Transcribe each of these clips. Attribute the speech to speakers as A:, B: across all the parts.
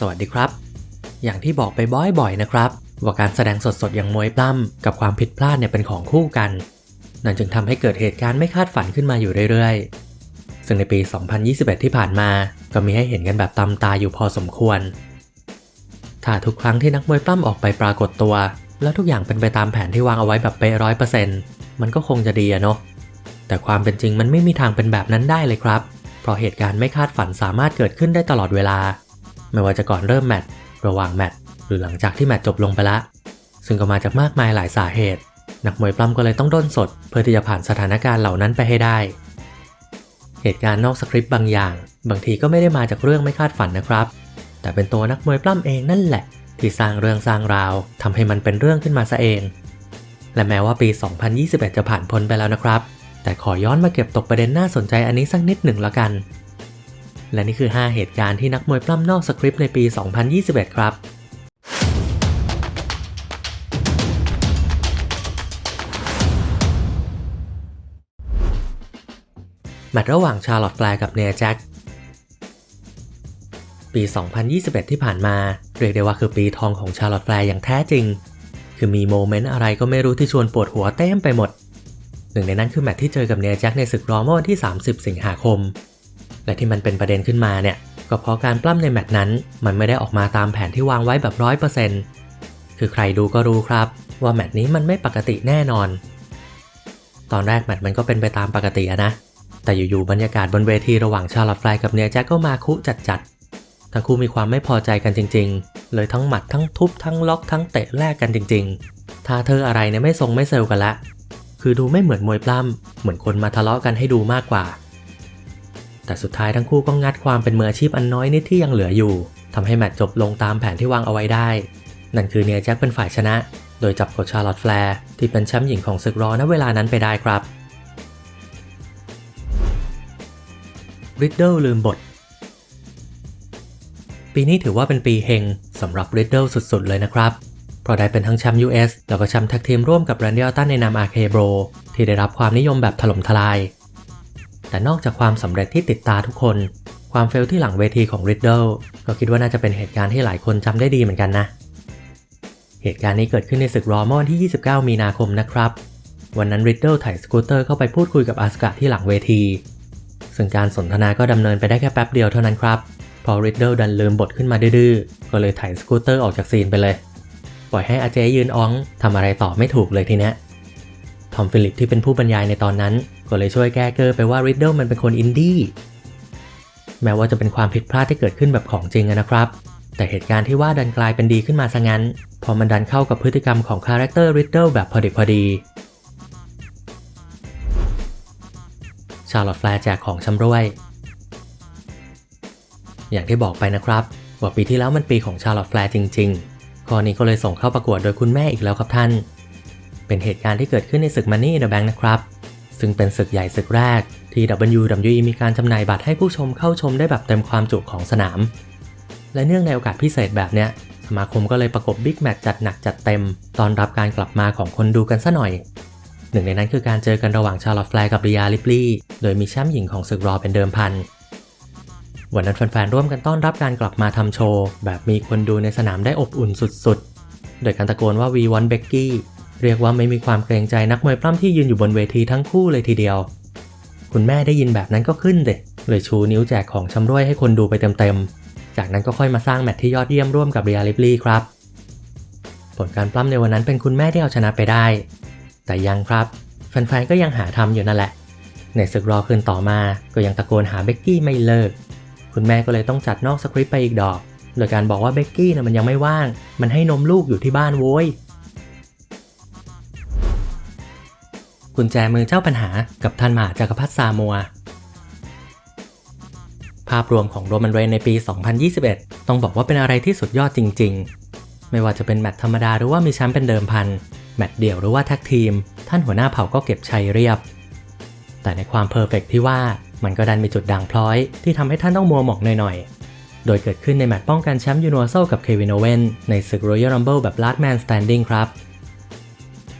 A: สวัสดีครับ อย่างที่บอกไปบ่อยๆนะครับว่าการแสดงสดๆอย่างมวยปล้ำกับความผิดพลาดเนี่ยเป็นของคู่กัน นั่นจึงทำให้เกิดเหตุการณ์ไม่คาดฝันขึ้นมาอยู่เรื่อยๆ ซึ่งในปี 2021 ที่ผ่านมา ก็มีให้เห็นกันแบบตามตาอยู่พอสมควร ถ้าทุกครั้งที่นักมวยปล้ำออกไปปรากฏตัว แล้วทุกอย่างเป็นไปตามแผนที่วางเอาไว้แบบเป๊ะร้อยเปอร์เซ็นต์มันก็คงจะดีอะเนาะ แต่ความเป็นจริงมันไม่มีทางเป็นแบบนั้นได้เลยครับ เพราะเหตุการณ์ไม่คาดฝันสามารถเกิดขึ้นได้ตลอดเวลา ไม่ว่าจะก่อนเริ่มแมตช์ระหว่างแมตช์หรือหลังจากที่แมตช์จบลงไปละ ซึ่งก็มาจากมากมายหลายสาเหตุ นักมวยปล้ำก็เลยต้องด้นสด เพื่อที่จะผ่านสถานการณ์เหล่านั้นไปให้ได้ เหตุการณ์นอกสคริปต์บางอย่าง บางทีก็ไม่ได้มาจากเรื่องไม่คาดฝันนะครับ แต่เป็นตัวนักมวยปล้ำเองนั่นแหละ ที่สร้างเรื่องสร้างราวทำให้มันเป็นเรื่องขึ้นมาซะเอง และแม้ว่าปี 2021 จะผ่านพ้นไปแล้วนะครับ แต่ขอย้อนมาเก็บตกประเด็นน่าสนใจอันนี้สักนิดหนึ่งล้วกัน และนี่คือ 5 เหตุการณ์ที่นักมวยปล้ำนอกสคริปต์ในปี 2021 ครับ แมตช์ระหว่างชาร์ลอตแฟร์กับเนียแจ็ค ปี 2021 ที่ผ่านมา เรียกได้ว่าคือปีทองของชาร์ลอตแฟร์อย่างแท้จริง คือมีโมเมนต์อะไรก็ไม่รู้ที่ชวนปวดหัวเต็มไปหมด หนึ่งในนั้นคือแมตช์ที่เจอกับเนียแจ็คในศึกรอเมื่อวันที่ 30 สิงหาคม และที่มันเป็นประเด็นขึ้นมาเนี่ย ก็เพราะการปล้ำในแมตช์นั้น มันไม่ได้ออกมาตามแผนที่วางไว้แบบร้อยเปอร์เซ็นต์คือใครดูก็รู้ครับ ว่าแมตช์นี้มันไม่ปกติแน่นอน ตอนแรกแมตช์มันก็เป็นไปตามปกติอะนะ แต่อยู่ๆบรรยากาศบนเวทีระหว่างชาลอตแฟกับเนียแจ็คก็มาคุจัดๆทั้งคู่มีความไม่พอใจกันจริง ๆ เลยทั้งหมัดทั้งทุบทั้งล็อกทั้งเตะแลกกันจริงๆถ้าเธออะไรเนี่ยไม่ทรงไม่เซลกันละคือดูไม่เหมือนมวยปล้ำเหมือนคนมาทะเลาะกันให้ดูมากกว่า แต่สุดท้ายทั้งคู่ก็งัดความเป็นมืออาชีพอันน้อยนิดที่ยังเหลืออยู่ทำให้แมตช์จบลงตามแผนที่วางเอาไว้ได้ นั่นคือเนียแจ็คเป็นฝ่ายชนะ โดยจับกดชาร์ลอตแฟร์ที่เป็นแชมป์หญิงของศึกรอณเวลานั้นไปได้ครับริดเดิลลืมบท ปีนี้ถือว่าเป็นปีเฮงสำหรับริดเดิลสุดๆ เลยนะครับเพราะได้เป็นทั้งแชมป์ US แล้วก็แชมป์แท็กทีมร่วมกับแรนดี้ออตตันในนาม RK Bro ที่ได้รับความนิยมแบบถล่มทลาย แต่นอกจากความสำเร็จที่ติดตาทุกคน ความเฟลที่หลังเวทีของริดเดิลก็คิดว่าน่าจะเป็นเหตุการณ์ที่หลายคนจำได้ดีเหมือนกันนะ เหตุการณ์นี้เกิดขึ้นในศึกรอมอนที่ 29 มีนาคมนะครับ วันนั้นริดเดิลถ่ายสกูตเตอร์เข้าไปพูดคุยกับอาสกาที่หลังเวที ซึ่งการสนทนาก็ดำเนินไปได้แค่แป๊บเดียวเท่านั้นครับพอริดเดิลดันลืมบทขึ้นมาดื้อๆก็เลยถ่ายสกูตเตอร์ออกจากซีนไปเลย ปล่อยให้อาเจยืนอ้องทำอะไรต่อไม่ถูกเลยทีเนี้ย ทอมฟิลิปที่เป็นผู้บรรยายในตอนนั้น ก็เลยช่วยแก้เกอร์ไปว่าริดเดิลมันเป็นคนอินดี้แม้ว่าจะเป็นความผิดพลาดที่เกิดขึ้นแบบของจริงนะครับ แต่เหตุการณ์ที่ว่าดันกลายเป็นดีขึ้นมาซะงั้น พอมันดันเข้ากับพฤติกรรมของคาแรคเตอร์ริดเดิลแบบพอดีพอดี ชาร์ลอตแฟร์แจกของชำร่วย อย่างที่บอกไปนะครับว่าปีที่แล้วมันปีของชาร์ลอตแฟร์จริง ๆ ข้อนี้ก็เลยส่งเข้าประกวดโดยคุณแม่อีกแล้วครับท่าน เป็นเหตุการณ์ที่เกิดขึ้นในศึก Money in the Bank นะครับ ซึ่งเป็นศึกใหญ่ศึกแรก ที่ WWE มีการจำหน่ายบัตรให้ผู้ชมเข้าชมได้แบบเต็มความจุของสนาม และเนื่องในโอกาสพิเศษแบบเนี้ยสมาคมก็เลยประกบบิ๊กแมตช์จัดหนักจัดเต็ม ตอนรับการกลับมาของคนดูกันซะหน่อย หนึ่งในนั้นคือการเจอกันระหว่างชาร์ลอตแฟร์กับริยาลิปลี่โดยมีแชมป์หญิงของศึกรอเป็นเดิมพันวันนั้นแฟนๆร่วมกันต้อนรับการกลับมาทำโชว์ แบบมีคนดูในสนามได้อบอุ่นสุดๆ โดยการตะโกนว่า We want Becky เรียกว่าไม่มีความเกรงใจนักมวยปล้ำที่ยืนอยู่บนเวทีทั้งคู่เลยทีเดียว คุณแม่ได้ยินแบบนั้นก็ขึ้นเด็เลยชูนิ้วแจกของชำร่วยให้คนดูไปเต็มๆ จากนั้นก็ค่อยมาสร้างแมตช์ที่ยอดเยี่ยมร่วมกับเรียลิปลี่ครับ ผลการปล้ำในวันนั้นเป็นคุณแม่ที่เอาชนะไปได้ แต่ยังครับ แฟนๆ ก็ยังหาทำอยู่นั่นแหละ ในศึกรอคืนต่อมา ก็ยังตะโกนหาเบกกี้ไม่เลิก คุณแม่ก็เลยต้องจัดนอกสคริปต์ไปอีกดอก โดยการบอกว่าเบกกี้นะมันยังไม่ว่าง มันให้นมลูกอยู่ที่บ้านโว้ย กุญแจมือเจ้าปัญหากับท่านมหาจักรพรรดิซามัว ภาพรวมของโรมันเรนในปี 2021 ต้องบอกว่าเป็นอะไรที่สุดยอดจริง ๆ ไม่ว่าจะเป็นแมตช์ธรรมดาหรือว่ามีแชมป์เป็นเดิมพัน แมตช์เดี่ยวหรือว่าแท็กทีม ท่านหัวหน้าเผ่าก็เก็บชัยเรียบ แต่ในความเพอร์เฟกที่ว่ามันก็ดันมีจุดด่างพร้อย ที่ทำให้ท่านต้องมัวหมองหน่อยๆ โดยเกิดขึ้นในแมตช์ป้องกันแชมป์ยูนิเวอร์แซลกับเควินโอเวนในศึก Royal Rumble แบบ Last Man Standing ครับ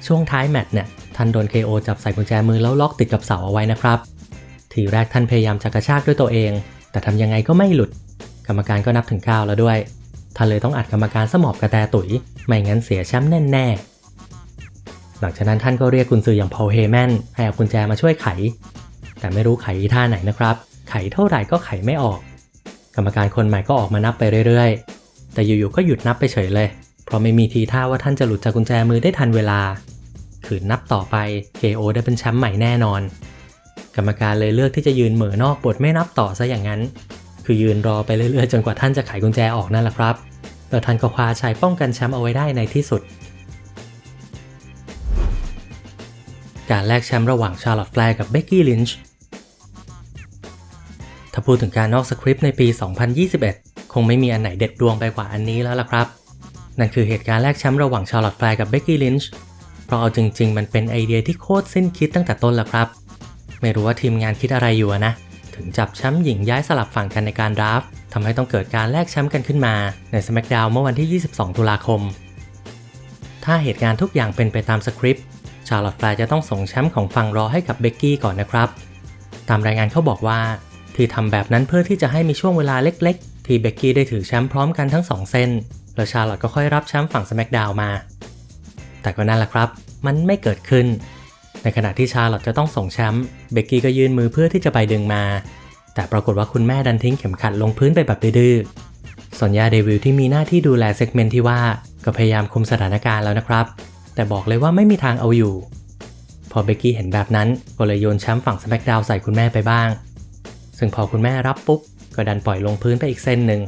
A: ช่วงท้ายแมตช์เนี่ย ท่านโดน KO จับใส่กุญแจมือแล้วล็อกติดกับเสาเอาไว้นะครับ ทีแรกท่านพยายามจะกระชากด้วยตัวเอง แต่ทำยังไงก็ไม่หลุด กรรมการก็นับถึง 9 แล้วด้วย ท่านเลยต้องอัดกรรมการสมอบกระแตตุ๋ย ไม่งั้นเสียแชมป์แน่ๆ หลังจากนั้นท่านก็เรียกกุนซืออย่างพอลเฮแมนให้เอากุญแจมาช่วยไข แต่ไม่รู้ไขท่าไหนนะครับ ไขเท่าไหร่ก็ไขไม่ออก กรรมการคนใหม่ก็ออกมานับไปเรื่อยๆ แต่อยู่ๆก็หยุดนับไปเฉยเลย เพราะไม่มีทีท่าว่าท่านจะหลุดจากกุญแจมือได้ทันเวลา ขืนนับต่อไป KO ได้เป็นแชมป์ใหม่แน่นอน กรรมการเลยเลือกที่จะยืนเหม่อนอกบทไม่นับต่อซะอย่างนั้น คือยืนรอไปเรื่อยๆ จนกว่าท่านจะไขกุญแจออกนั่นแหละครับแล้วท่านก็คว้าชัยป้องกันแชมป์เอาไว้ได้ในที่สุด การแลกแชมป์ระหว่างชาร์ลอตต์แฟร์กับเบกกี้ลินช์ถ้าพูดถึงการนอกสคริปต์ในปี 2021 คงไม่มีอันไหนเด็ดดวงไปกว่าอันนี้แล้วล่ะครับ นั่นคือเหตุการณ์แลกแชมป์ระหว่างชาร์ลอตต์แฟร์กับเบกกี้ลินช์ เพราะเอาจริง ๆ มันเป็นไอเดียที่โคตรสิ้นคิดตั้งแต่ต้นแล้วครับ ไม่รู้ว่าทีมงานคิดอะไรอยู่นะ ถึงจับแชมป์หญิงย้ายสลับฝั่งกันในการดราฟต์ทำให้ต้องเกิดการแลกแชมป์กันขึ้นมา ใน SmackDown เมื่อวันที่ 22 ตุลาคม ถ้าเหตุการณ์ทุกอย่างเป็นไปตามสคริปต์ชาร์ลอตต์แฟร์จะต้องส่งแชมป์ของฝั่งรอให้กับเบกกี้ก่อนนะครับ ตามรายงานเขาบอกว่า ที่ทำแบบนั้นเพื่อที่จะให้มีช่วงเวลาเล็ก ๆ ที่เบกกี้ได้ถือแชมป์พร้อมกันทั้งสองเส้น แล้วชาร์ลอตก็ค่อยรับแชมป์ฝั่ง SmackDown มา แต่ก็นั่นแหละครับ มันไม่เกิดขึ้น ในขณะที่ชาร์ลอตจะต้องส่งแชมป์เบกกี้ก็ยื่นมือเพื่อที่จะไปดึงมา แต่ปรากฏว่าคุณแม่ดันทิ้งเข็มขัดลงพื้นไปแบบดื้อส่วนยาเดวิลที่มีหน้าที่ดูแลเซกเมนต์ที่ว่าก็พยายามคุมสถานการณ์แล้วนะครับ แต่บอกเลยว่าไม่มีทางเอาอยู่ พอเบกกี้เห็นแบบนั้นก็เลยโยนแชมป์ฝั่ง SmackDown ใส่คุณแม่ไปบ้าง ซึ่งพอคุณแม่รับปุ๊บก็ดันปล่อยลงพื้นไปอีกเส้นหนึ่ง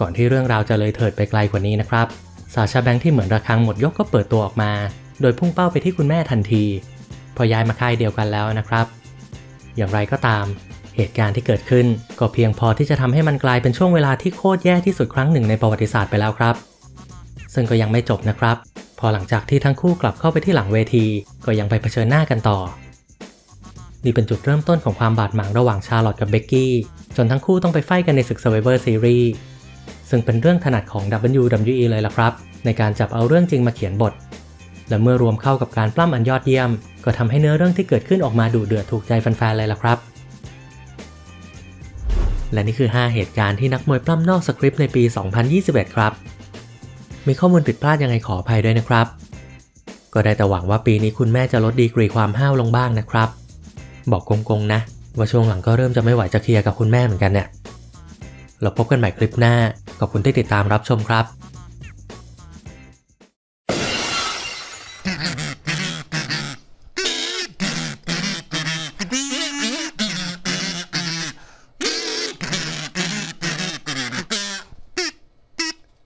A: ก่อนที่เรื่องราวจะเลยเถิดไปไกลกว่านี้นะครับ ซาชาแบงค์ที่เหมือนระฆังหมดยกก็เปิดตัวออกมา โดยพุ่งเป้าไปที่คุณแม่ทันที พอย้ายมาค่ายเดียวกันแล้วนะครับ อย่างไรก็ตาม เหตุการณ์ที่เกิดขึ้นก็เพียงพอที่จะทำให้มันกลายเป็นช่วงเวลาที่โคตรแย่ที่สุดครั้งหนึ่งในประวัติศาสตร์ไปแล้วครับ ซึ่งก็ยังไม่จบนะครับ พอหลังจากที่ทั้งคู่กลับเข้าไปที่หลังเวที ก็ยังไปเผชิญหน้ากันต่อ นี่เป็นจุดเริ่มต้นของความบาดหมางระหว่างชาร์ลอตกับเบกกี้จนทั้งคู่ต้องไปไฟกันในศึก Survivor Series ซึ่งเป็นเรื่องถนัดของ WWE เลยล่ะครับ ในการจับเอาเรื่องจริงมาเขียนบท และเมื่อรวมเข้ากับการปล้ำอันยอดเยี่ยม ก็ทำให้เนื้อเรื่องที่เกิดขึ้นออกมาดูเดือดถูกใจแฟนๆเลยล่ะครับ และนี่คือ 5 เหตุการณ์ที่นักมวยปล้ำนอกสคริปต์ในปี 2021 ครับ มีข้อมูลผิดพลาดยังไงขออภัยด้วยนะครับ ก็ได้แต่หวังว่าปีนี้คุณแม่จะลดดีกรีความห้าวลงบ้างนะครับ บอกกงๆนะ ว่าช่วงหลังก็เริ่มจะไม่ไหวจะเคลียร์กับคุณแม่เหมือนกันเนี่ย เราพบกันใหม่คลิปหน้า ขอบคุณที่ติดตามรับชมครับ